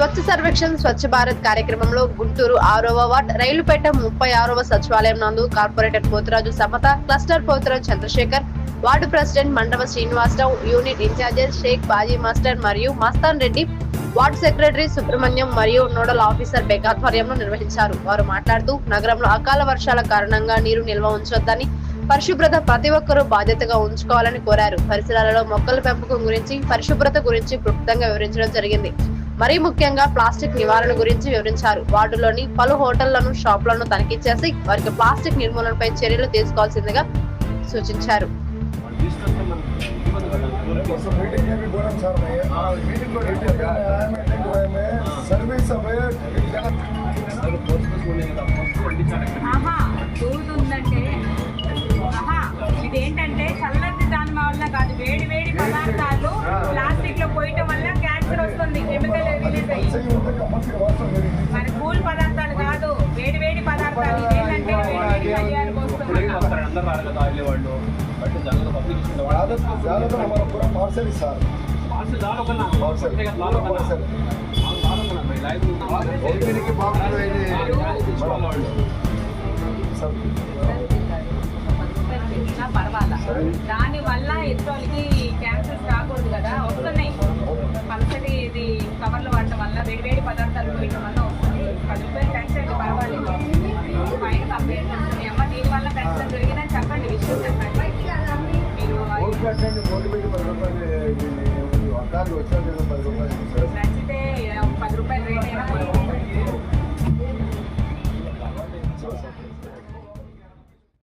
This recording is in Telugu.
స్వచ్ఛ సర్వేక్షణ్ స్వచ్ఛ భారత్ కార్యక్రమంలో గుంటూరు ఆరవ వార్డ్ రైలుపేట ముప్పై ఆరవ సచివాలయం నందు corporator Poturaju Samata cluster Poturaju Chandrasekhar ward president Mandava Srinivasarao unit incharges Shaik Baji master మరియు మస్తాన్ రెడ్డి వార్డు సెక్రటరీ సుబ్రహ్మణ్యం మరియు నోడల్ ఆఫీసర్ బెగ్ ఆధ్వర్యంలో నిర్వహించారు. వారు మాట్లాడుతూ నగరంలో అకాల వర్షాల కారణంగా నీరు నిల్వ ఉంచొద్దని పరిశుభ్రత ప్రతి ఒక్కరూ బాధ్యతగా ఉంచుకోవాలని కోరారు. పరిసరాలలో మొక్కల పెంపకం గురించి పరిశుభ్రత గురించి క్లుప్తంగా వివరించడం జరిగింది. మరీ ముఖ్యంగా ప్లాస్టిక్ నివారణ గురించి వివరించారు. వార్డులోని పలు హోటళ్ళను షాపులను తనిఖీ చేసి వారికి ప్లాస్టిక్ నిర్మూలనపై చర్యలు తీసుకోవాల్సిందిగా సూచించారు. సర్వీస్ ಎಲ್ಲ ಕಾರಣ ಆಗಲಿ ಒಳ್ಳು ಬಟ್ ಜನರ ಪಬ್ಲಿಕೇಶನ್ ಆದಷ್ಟು ಜಾಲಕ ನಮ್ಮ ಪೂರ ಪಾರ್ಸಲ್ ಸರ್ ಪಾರ್ಸಲ್ ಜಾಲಕನ ಪಾರ್ಸಲ್ ಜಾಲಕನ ಪಾರ್ಸಲ್ ಜಾಲಕನ ಬೈ ಲೈವ್ ಓಕೆನಿಗೆ ಪಾರ್ಸಲ್ ಇದೆ ಸರ್ పర్వాలా దానివల్ల ఎత్తులకి క్యాన్సర్స్ రాకూడదు కదా వస్తున్నాయి పలసటి ఇది కవర్లు వాడటం వల్ల వేడి వేడి పదార్థాలు పోయటం వల్ల చెప్పండి మీరు మోటివేట్ పది